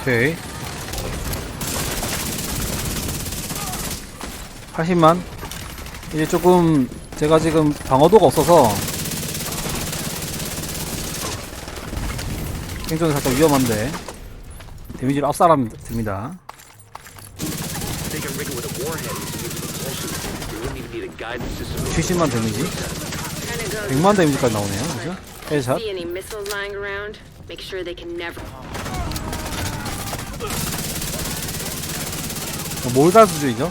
오케이 80만 이제 조금 제가 지금 방어도가 없어서 생존이 살짝 위험한데 데미지를 압살하면 됩니다 They can rig it with a warhead and use it propulsion. You wouldn't even need a guidance system. 70만 데미지 Kinda goes 100만 데미지까지 나오네요 그죠? 헤드샷 몰달 수준이죠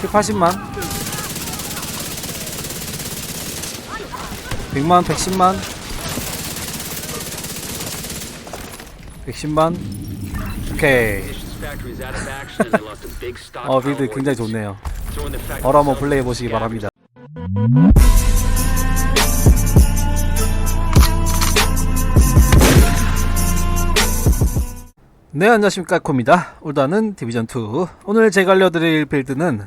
7, 80만 100만, 110만 110만 오케이. 어 빌드 굉장히 좋네요 바로 한번 플레이해 보시기 바랍니다 네 안녕하십니까 코입니다. 올다는 디비전2 오늘 제가 알려드릴 빌드는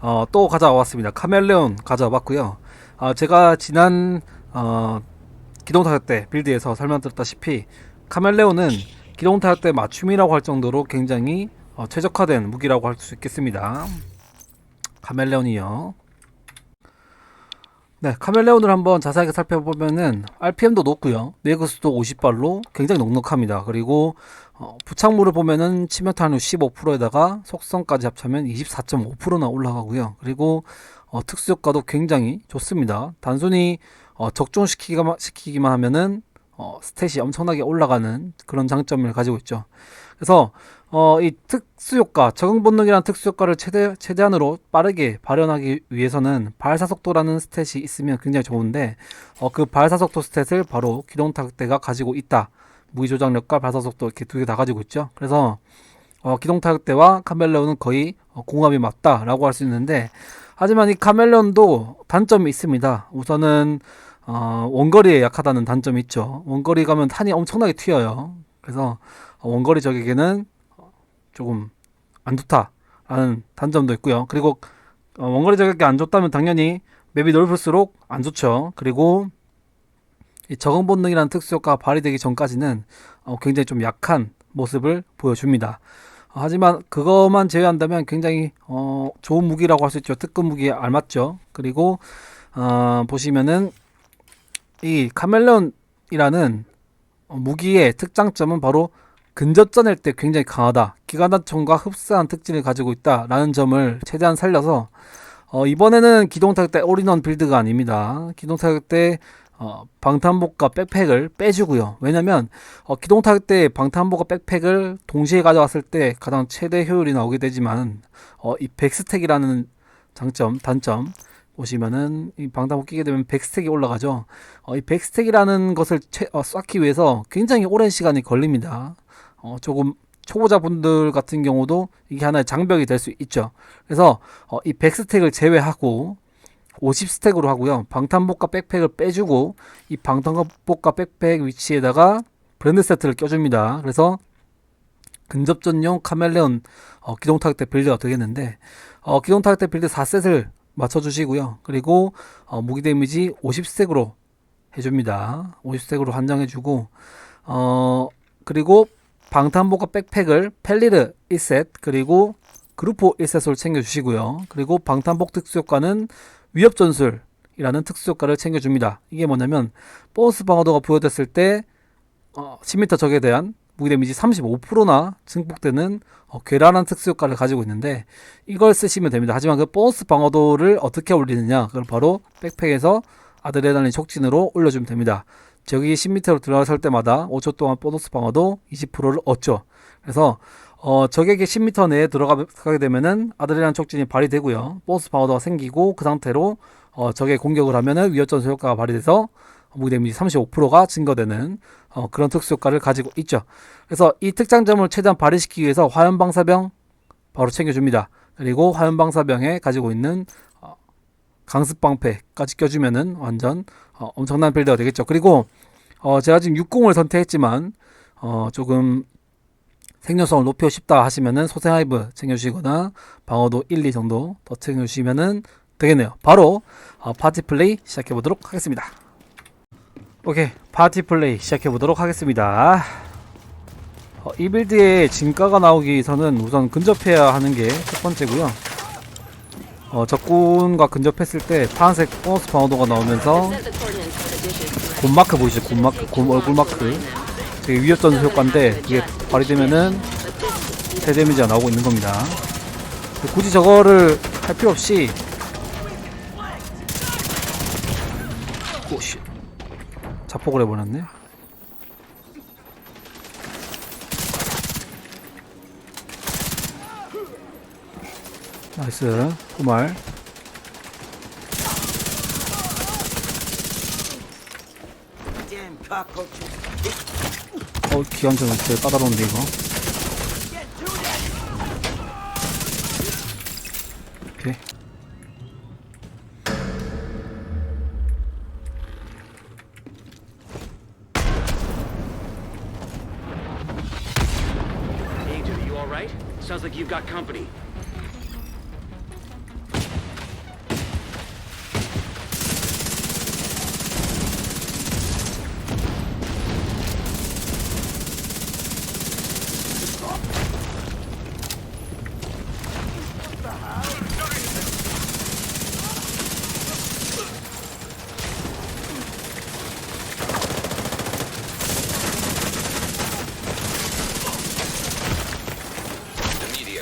어, 또 가져와봤습니다. 카멜레온 가져와봤고요. 어, 제가 지난 어, 기동타격 때 빌드에서 설명드렸다시피 카멜레온은 기동타격 때 맞춤이라고 할 정도로 굉장히 어, 최적화된 무기라고 할 수 있겠습니다. 카멜레온이요 네, 카멜레온을 한번 자세하게 살펴보면은 RPM도 높고요. 내구수도 50발로 굉장히 넉넉합니다. 그리고 어, 부착물을 보면은 치명타율 15%에다가 속성까지 합치면 24.5%나 올라가고요. 그리고 어, 특수 효과도 굉장히 좋습니다. 단순히 어, 적중시키기만 시키기만 하면은 어, 스탯이 엄청나게 올라가는 그런 장점을 가지고 있죠. 그래서 어, 이 특수 효과, 적응 본능이라는 특수 효과를 최대, 최대한으로 빠르게 발현하기 위해서는 발사 속도라는 스탯이 있으면 굉장히 좋은데, 어, 그 발사 속도 스탯을 바로 기동 타격대가 가지고 있다. 무기 조작력과 발사 속도 이렇게 두 개 다 가지고 있죠. 그래서, 어, 기동 타격대와 카멜레온은 거의 어, 공합이 맞다라고 할 수 있는데, 하지만 이 카멜레온도 단점이 있습니다. 우선은, 어, 원거리에 약하다는 단점이 있죠. 원거리 가면 탄이 엄청나게 튀어요. 그래서, 어, 원거리 적에게는 조금 안 좋다라는 단점도 있고요. 그리고 어, 원거리 저격이 안 좋다면 당연히 맵이 넓을수록 안 좋죠. 그리고 이 적응 본능이라는 특수 효과가 발휘되기 전까지는 어, 굉장히 좀 약한 모습을 보여줍니다. 어, 하지만 그것만 제외한다면 굉장히 어, 좋은 무기라고 할 수 있죠. 특급 무기에 알맞죠. 그리고 어, 보시면은 이 카멜레온이라는 어, 무기의 특장점은 바로 근접전일 때 굉장히 강하다. 기관단총과 흡사한 특징을 가지고 있다라는 점을 최대한 살려서 어, 이번에는 기동타격 때 올인원 빌드가 아닙니다. 기동타격 때 어, 방탄복과 백팩을 빼주고요. 왜냐면 어, 기동타격 때 방탄복과 백팩을 동시에 가져왔을 때 가장 최대 효율이 나오게 되지만 어, 이 백스택이라는 장점, 단점 보시면은 이 방탄복 끼게 되면 백스택이 올라가죠. 어, 이 백스택이라는 것을 채, 어, 쌓기 위해서 굉장히 오랜 시간이 걸립니다. 어, 조금 초보자분들 같은 경우도 이게 하나의 장벽이 될 수 있죠. 그래서 어, 이 100스택을 제외하고 50스택으로 하고요. 방탄복과 백팩을 빼주고 이 방탄복과 백팩 위치에다가 브랜드 세트를 껴줍니다. 그래서 근접전용 카멜레온 어, 기동 타격대 빌드가 되겠는데 어, 기동 타격대 빌드 4셋을 맞춰주시고요. 그리고 어, 무기 데미지 50스택으로 해줍니다. 50스택으로 한정해주고 어, 그리고 방탄복과 백팩을 펠리르 1셋 그리고 그루포 1셋으로 챙겨주시고요. 그리고 방탄복 특수효과는 위협전술이라는 특수효과를 챙겨줍니다. 이게 뭐냐면 보너스 방어도가 부여됐을 때 어, 10m 적에 대한 무기 데미지 35%나 증폭되는 어, 괴랄한 특수 효과를 가지고 있는데 이걸 쓰시면 됩니다. 하지만 그 보너스 방어도를 어떻게 올리느냐 그걸 바로 백팩에서 아드레날린 촉진으로 올려주면 됩니다. 적이 10m로 들어설 때마다 5초 동안 보너스 방어도 20%를 얻죠. 그래서 어, 적에게 10m 내에 들어가게 되면은 아드레날린 촉진이 발휘되고요. 보너스 방어도가 생기고 그 상태로 어, 적의 공격을 하면은 위협전술 효과가 발휘돼서 데미지 35%가 증가되는 어, 그런 특수 효과를 가지고 있죠. 그래서 이 특장점을 최대한 발휘시키기 위해서 화염 방사병 바로 챙겨줍니다. 그리고 화염 방사병에 가지고 있는 어, 강습 방패까지 껴주면은 완전 어, 엄청난 빌드가 되겠죠. 그리고 어, 제가 지금 60을 선택했지만 어, 조금 생존성을 높이고 싶다 하시면은 소생하이브 챙겨주시거나 방어도 1, 2 정도 더 챙겨주시면은 되겠네요. 바로 어, 파티 플레이 시작해 보도록 하겠습니다. 오케이 파티 플레이 시작해 보도록 하겠습니다. 어, 이 빌드에 진가가 나오기 위해서는 우선 근접해야 하는 게 첫 번째고요. 어, 적군과 근접했을 때 파란색 보너스 방어도가 나오면서 Set the coordinates for the dishes. 곰 마크 보이시죠? 곰 마크, 곰 얼굴 마크. 되게 위협 전술 효과인데 그게 발휘되면은 대 데미지가 나오고 있는 겁니다. 굳이 저거를 할 필요 없이 오씨 자폭을 해버렸네. 나이스. 후말. 어 기관총은 되게 까다로운데 이거 Sounds like you've got company.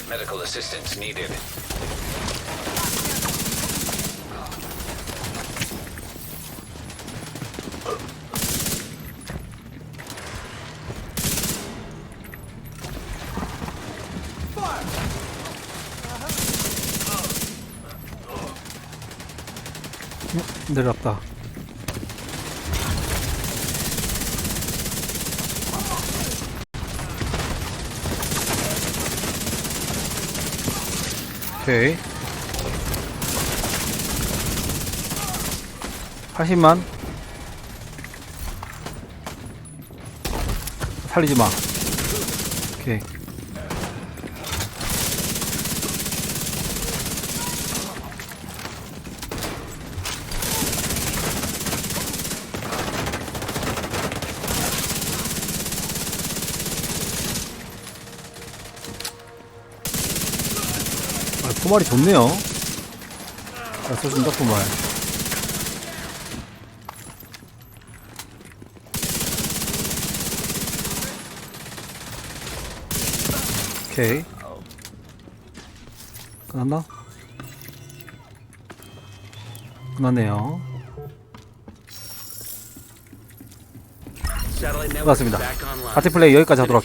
medical assistance needed. 내려왔다 오케이. 80만? 살리지 마. 오케이 포말이 좋네요. 잘 써준다, 포말. 오케이. 끝났나? 끝났네요. 끝났습니다. 파티 플레이 여기까지 하도록 할게요.